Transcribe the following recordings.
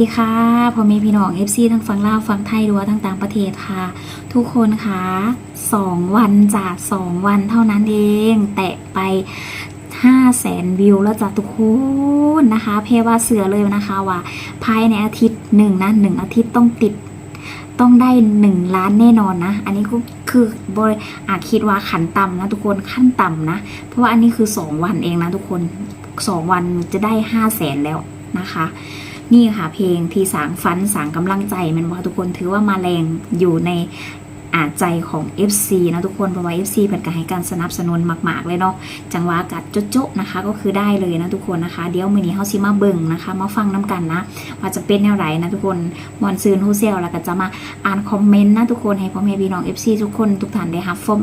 สวัสดีค่ะพ่อแม่พี่น้อง FC ทั้งฝั่งลาวฝั่งไทยหรือว่าทั้งต่างประเทศค่ะ ทุกคนค่ะสองวันจากสองวันเท่านั้นเอง แตะไป5 0 0แสนวิวแล้วจ้ะทุกคนนะคะ เพว่าเสือเลยนะคะว่า ภายในอาทิตย์หนึ่งนะหนึ่งอาทิตย์ต้องติดต้องได้หนึ่งล้านแน่นอนนะ อันนี้ก็คือบริอาจคิดว่าขันต่ำนะทุกคนขั้นต่ำนะ เพราะว่าอันนี้คือ2วันเองนะทุกคน2วันจะได้5 0 0แสนแล้วนะคะ นี่ค่ะเพลงที่สางฟันสางกำลังใจมันว่าทุกคนถือว่ามาแรงอยู่ในอาใจของ FC นะทุกคนเพราะว่า FC เป็นการให้การสนับสนุนมาก ๆ เลยเนาะจังหวะกัดโจ๊ะนะคะ ก็คือได้เลยนะทุกคนนะคะ เดี๋ยวมือนี้เฮาสิมาเบิ่งนะคะ มาฟังน้กันนะ ว่าจะเป็นแนวไหนนะทุกคนมอนซืนฮูเซลแล้วก็จะมาอ่านคอมเมนต์นะทุกคนให้พ่อแม่พี่น้อง FC ทุกคนทุกท่านได้รับชม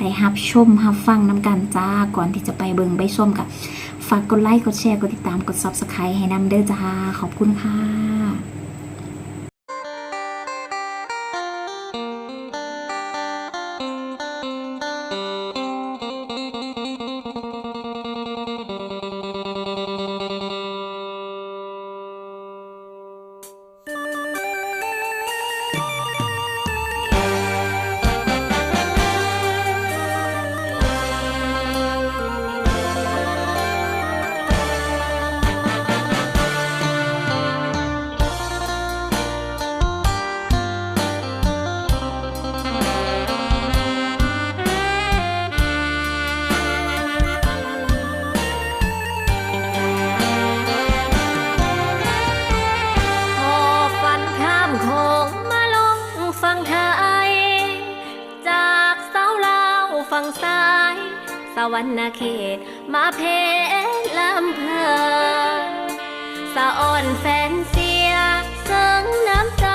ได้รับชมรับฟังน้กันจ้าก่อนที่จะไปเบิ่งไปชมกับ ฝากกดไลค์ กดแชร์ กดติดตาม กด Subscribe ให้นำเด้อจ้า ขอบคุณค่ะ วรรณเขต มาเพชรลำเพลินสะอ่อนแฟนเสียเสิงน้ำใจ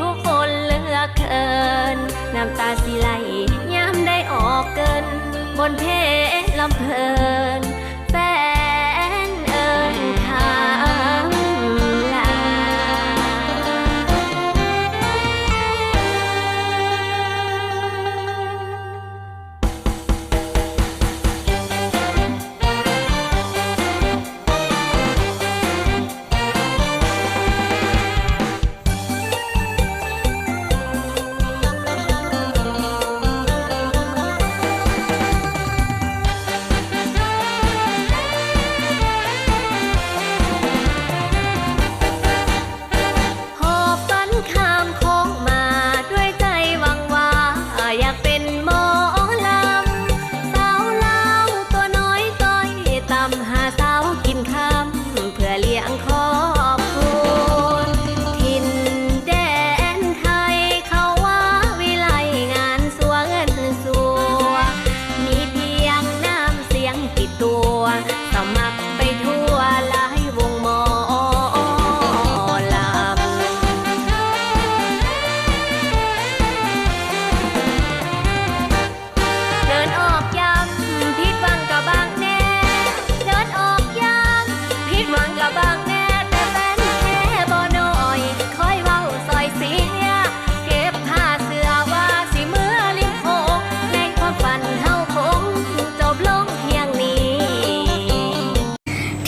ทุกคนเหลือกเกิน น้ำตาสิไหลย้ำได้ออกเกิน บนเพ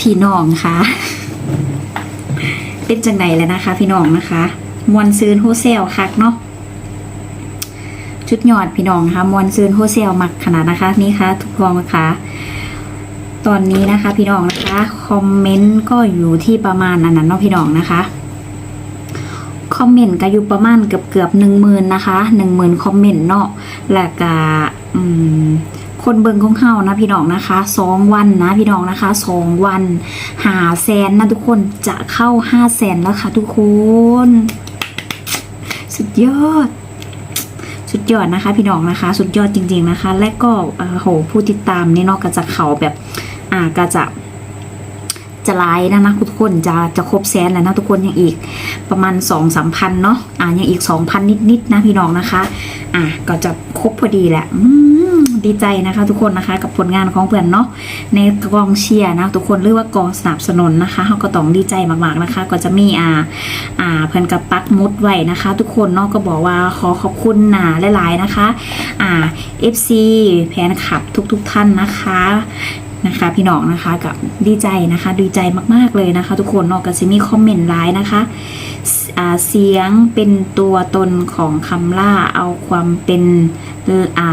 พี่น้องค่ะ เป็นจังไหนแล้วนะคะ พี่น้องนะคะมวนซืนโฮเซลคักเนาะชุดยอดพี่น้องนะคะมวนซืนโฮเซลมักขนาดนะคะ นี่ค่ะทุกกองนะคะ ตอนนี้นะคะ พี่น้องนะคะคอมเมนต์ก็อยู่ที่ประมาณนั้นนะเนาะพี่น้องนะคะคอมเมนต์ก็อยู่ประมาณเกือบเกือบหนึ่งหมื่นนะคะหนึ่งหมื่นคอมเมนต์เนาะแล้วก็อืม คนเบิงของเฮานะพี่น้องนะคะสองวันนะพี่น้องนะคะสองวันหาแสนนะทุกคนจะเข้าห้าแสนแล้วค่ะ ทุกคน สุดยอด สุดยอดนะคะ พี่น้องนะคะ สุดยอดจริง ๆนะคะ และก็เอ่อโหผู้ติดตามนี่นาะก็จะเขาแบบ อ่าก็จะจะไลน์นะนะทุกคนจะจะครบแสนแล้วนะทุกคนยังอีกประมาณสองสามพันเนาะอ่ายังอีกสองพันนิดๆนะพี่น้องนะคะ อะก็จะครบ อดีแหละดีใจนะคะทุกคนนะคะกับผลงานของเพื่อนเนาะในกองเชียร์นะทุกคนหรือว่ากองสนับสนุนนะคะเขาก็ต้องดีใจมากๆนะคะ ก็จะมีอ่าอ่าเพื่อนกับปักมุดไว้นะคะ ทุกคนเนาะก็บอกว่าขอขอบคุณนะหลายๆนะคะอ่า FC แฟนคลับทุกๆท่านนะคะนะคะพี่น้องนะคะกับดีใจนะคะ ดีใจมากๆเลยนะคะ ทุกคนเนอกจากจะมีคอมเมนต์ไลน์นะคะ เสียงเป็นตัวตนของคำล่าเอาความเป็นอ่า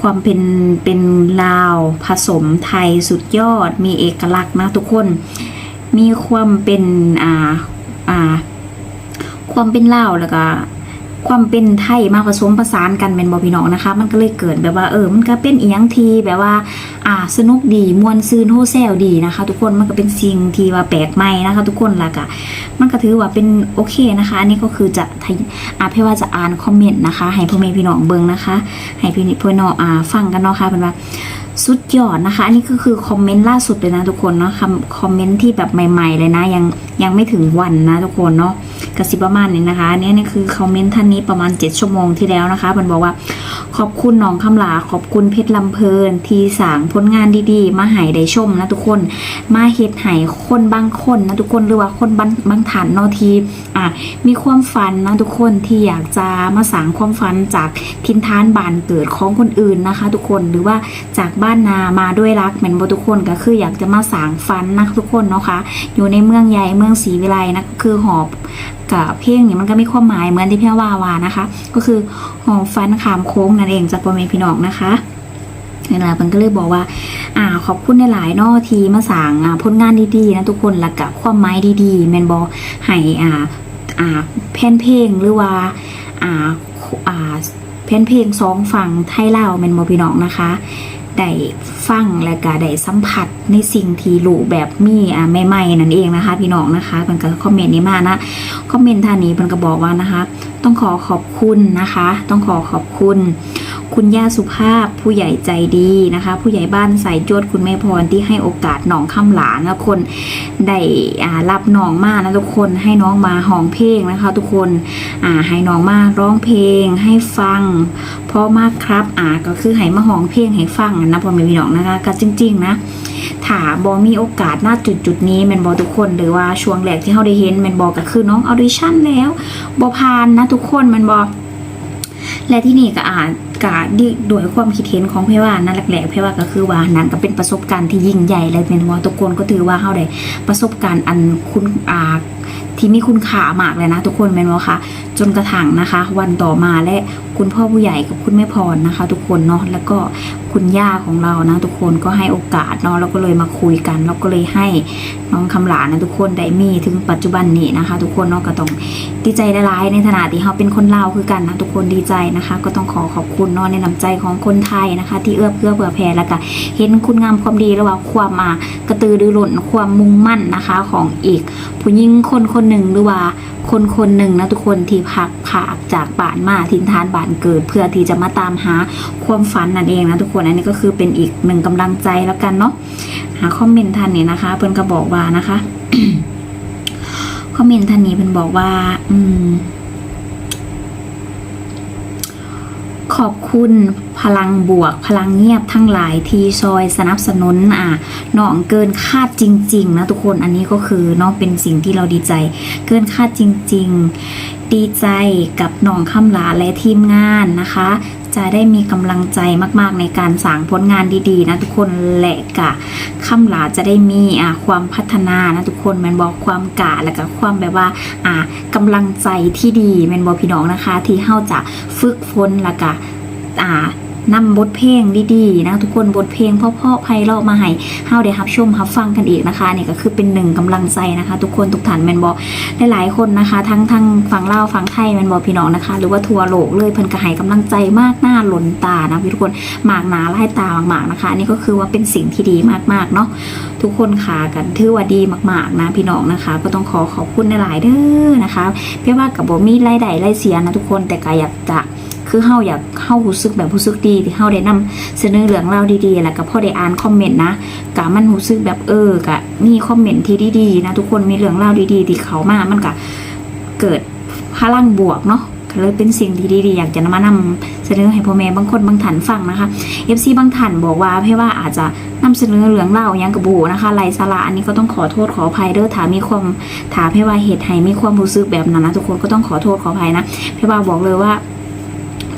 ความเป็นเป็นลาวผสมไทยสุดยอดมีเอกลักษณ์นะทุกคน มีความเป็นอ่าอ่าความเป็นลาวแล้วก็ ความเป็นไทยมาผสมผสานกันเป็นบอพี่น้องนะคะ มันก็เลยเกิดแบบว่าเออมันก็เป็นเอียงทีแบบว่า อ่าสนุกดีมวนซืนโฮเซลดีนะคะ ทุกคนมันก็เป็นสิ่งที่ว่าแปลกใหม่นะคะ ทุกคนละก็มันก็ถือว่าเป็นโอเคนะคะ อันนี้ก็คือจะทยอาเพื่อว่าจะอ่านคอมเมนต์นะคะ ให้พ่อแม่พี่น้องเบิ่งนะคะ ให้พี่พี่น้องอ่าฟังกันเนาะค่ะเป็นว่าสุดยอดนะคะ อันนี้ก็คือคอมเมนต์ล่าสุดเลยนะทุกคนเนาะคำคอมเมนต์ที่แบบใหม่ ๆ เลยนะ ยังยังไม่ถึงวันนะทุกคนเนาะ กระซิบประมาณนี้นะคะอันนี้นี่คือคอมเมนต์ท่านนี้ประมาณ 7 ชั่วโมงที่แล้วนะคะ มันบอกว่า ขอบคุณน้องคำลาขอบคุณเพชรลำเพลิน ทีสางผลงานดีๆ มาให้ได้ชมนะทุกคน มาเฮ็ดให้คนบางคนนะทุกคนหรือว่าคนบางบางฐานนาะที่อะมีความฝันนะทุกคนที่อยากจะมาสางความฝันจากทินทานบานเกิดของคนอื่นนะคะ ทุกคนหรือว่าจากบ้านนามาด้วยรักเหมือนบทุกคนก็คืออยากจะมาสางฝันนะทุกคนเนาะคะ อยู่ในเมืองใหญ่เมืองศรีวิไลนะก็คือหอบกับเพลงนี่มันก็มีความหมายเหมือนที่พี่ว่าวานะคะ ก็คือหอบฟันขามโค้งนั่นเองจากพ่อแม่พี่น้องนะคะนี่แหละมันก็เลยบอกว่าอ่าขอบคุณในหลายนอทีมาสร้างอ่าผลงานดีๆนะทุกคนแล้วกับความหมายดีๆแมนบอให้อ่าอ่าแผ่นเพลงหรือว่าอ่าอ่าแผ่นเพลงสองฝั่งไทยลาวแมนบอพี่น้องนะคะ ได้ฟังและก็ได้สัมผัสในสิ่งที่รู้แบบมีอ่าใหม่ๆนั่นเองนะคะ พี่น้องนะคะมันก็คอมเมนต์นี้มานะคอมเมนต์ท่านนี้มันก็บอกว่านะคะ ต้องขอขอบคุณนะคะ ต้องขอขอบคุณ คุณย่าสุภาพผู้ใหญ่ใจดีนะคะ ผู้ใหญ่บ้านสายจวดคุณแม่พรที่ให้โอกาสน้องคำหลานนะคนได้อารับน้องมานะทุกคนให้น้องมาห้องเพลงนะคะ ทุกคนอาให้น้องมาร้องเพลง ให้ฟังพราะมากครับอ่าก็คือให้มาห้องเพลงให้ฟังนะพ่อแม่พี่น้องนะคะก็จริง ๆ นะถ้าบอมีโอกาสหน้าจุดจุดนี้แมนบอทุกคนหรือว่าช่วงแรกที่เขาได้เห็นแมนบอก็คือน้องออดิชั่นแล้วบอพานนะทุกคนแมนบอ และที่นี่ก็อาจกาดด้วยความคิดเห็นของเพว่านั่นแหละๆเพว่าก็คือว่านั่นก็เป็นประสบการณ์ที่ยิ่งใหญ่เลยเป็นว่าทุกคนก็ถือว่าเฮาได้ประสบการณ์อันคุณอาที่มีคุณค่ามากเลยนะ ทุกคนเป็นว่าค่ะ จนกระทั่งนะคะ วันต่อมาและคุณพ่อผู้ใหญ่กับคุณแม่พรนะคะ ทุกคนเนาะแล้วก็ คุณย่าของเรานะ ทุกคนก็ให้โอกาสเนาะแล้วก็เลยมาคุยกันแล้วก็เลยให้น้องคำหลานนะทุกคนได้มีถึงปัจจุบันนี้นะคะ ทุกคนเนาะก็ต้องดีใจได้ร้ายในฐานะที่เขาเป็นคนลาวคือกันนะทุกคนดีใจนะคะ ก็ต้องขอขอบคุณเนาะในน้ำใจของคนไทยนะคะ ที่เอื้อเพื่อเผื่อแผ่แล้วก็เห็นคุณงามความดีระหว่างความมากระตือรือร้นความมุ่งมั่นนะคะของอีก ผู้หญิงคนคนหนึ่งหรือว่าคนคนหนึ่งนะทุกคนที่พักผากจากบ้านมาทินทานบ้านเกิด เพื่อที่จะมาตามหาความฝันนั่นเองนะทุกคนอันนี้ก็คือเป็นอีกหนึ่งกำลังใจแล้วกันเนาะหาคอมเมนต์ท่านนี้นะคะ เพิ่นก็บอกว่านะคะคอมเมนต์ท่านนี้เป็นบอกว่า อืม ขอบคุณพลังบวก พลังเงียบทั้งหลายที่ซอยสนับสนุนอะน้องเกินคาดจริง ๆ นะทุกคนอันนี้ก็คือน้องเป็นสิ่งที่เราดีใจ เกินคาดจริง ๆ ดีใจกับน้องคำหลาและทีมงานนะคะ จะได้มีกำลังใจมากๆในการสร้างผลงานดีๆนะทุกคนและกะคำหลาจะได้มีอะความพัฒนานะทุกคนแมันบอกความกะและก็ความแบบว่าอ่ากำลังใจที่ดีแมนบอกพี่น้องนะคะ ที่เฮาจะฝึกฝนและก็อ่า นำบทเพลงดีๆนะทุกคนบทเพลงเพราะๆไพเราะมาให้เฮาได้รับชมรับฟังกันอีกนะคะนี่ก็คือเป็นหนึ่งกำลังใจนะคะ ทุกคนทุกท่านแมนบอกหลายๆคนนะคะ ทั้งทั้งฝั่งลาฝั่งไทยแมนบอกพี่น้องนะคะ หรือว่าทัวโลกเลยเพิ่นก็ให้กำลังใจมากหน้าหล่นตานะทุกคนมากหนาไล่ตามากๆนะคะอันนี่ก็คือว่าเป็นสิ่งที่ดีมากๆเนาะทุกคนขากันถือว่าดีมากๆนะพี่น้องนะคะ ก็ต้องขอขอบคุณหลายๆเด้อนะคะเพี่ว่ากับบ่มีรายได้รายเสียนะทุกคนแต่ก็อยากจะ คือเฮาอยากเฮารู้สึกแบบรู้สึกดีที่เฮาได้นำเสนอเรื่องราวดีๆแล้วก็พอได้อ่านคอมเมนต์นะกะมันรู้สึกแบบเออกะมีคอมเมนต์ที่ดีๆนะทุกคนมีเรื่องราวดีๆที่เขามามันก็เกิดพลังบวกเนาะก็เลยเป็นสิ่งที่ดีๆอยากจะมานำเสนอให้พ่อแม่บางคนบางท่านฟังนะคะ FC บางท่านบอกว่าเพี่ว่าอาจจะนำเสนอเรื่องเล่ายังกระบูนะคะไรสาระอันนี้ก็ต้องขอโทษขออภัยเด้อถามีความถาเพี่ว่าเหตุให้มีความรู้สึกแบบนั้นนะทุกคนก็ต้องขอโทษขออภัยนะเพี่ว่าบอกเลยว่า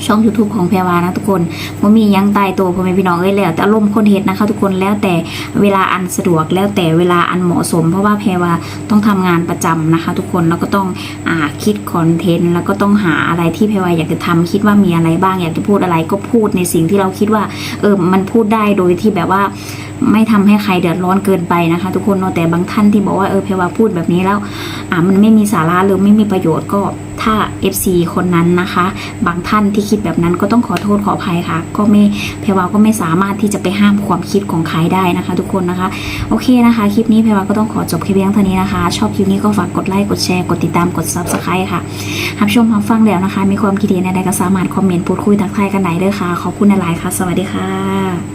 ช่อง YouTube ของแพรวานะทุกคนมันมียังตายตัวพ่อแม่พี่น้องเอ้ยแล้ว แต่อารมณ์คนเห็นนะคะ ทุกคนแล้วแต่เวลาอันสะดวกแล้วแต่เวลาอันเหมาะสม เพราะว่าแพรวาต้องทำงานประจำนะคะ ทุกคนแล้วก็ต้องอ่าคิดคอนเทนต์แล้วก็ต้องหาอะไรที่แพรวาอยากจะทำคิดว่ามีอะไรบ้างอยากจะพูดอะไรก็พูดในสิ่งที่เราคิดว่าเออมันพูดได้โดยที่แบบว่าไม่ทำให้ใครเดือดร้อนเกินไปนะคะ ทุกคนเนาะแต่บางท่านที่บอกว่าเออแพวาพูดแบบนี้แล้วอ่ามันไม่มีสาระหรือไม่มีประโยชน์ก็ถ้า FC คนนั้นนะคะ บางท่านที่คิดแบบนั้นก็ต้องขอโทษขออภัยค่ะ ก็ไม่แพวาก็ไม่สามารถที่จะไปห้ามความคิดของใครได้นะคะ ทุกคนนะคะ โอเคนะคะ คลิปนี้แพวาก็ต้องขอจบคลิปเพียงเท่านี้นะคะ ชอบคลิปนี้ก็ฝากกดไลค์กดแชร์กดติดตามกด Subscribe ค่ะรับชมรับฟังแล้วนะคะ มีความคิดเห็นใดๆก็สามารถคอมเมนต์พูดคุยทักทายกันได้เลยค่ะขอบคุณหลายๆค่ะ สวัสดีค่ะ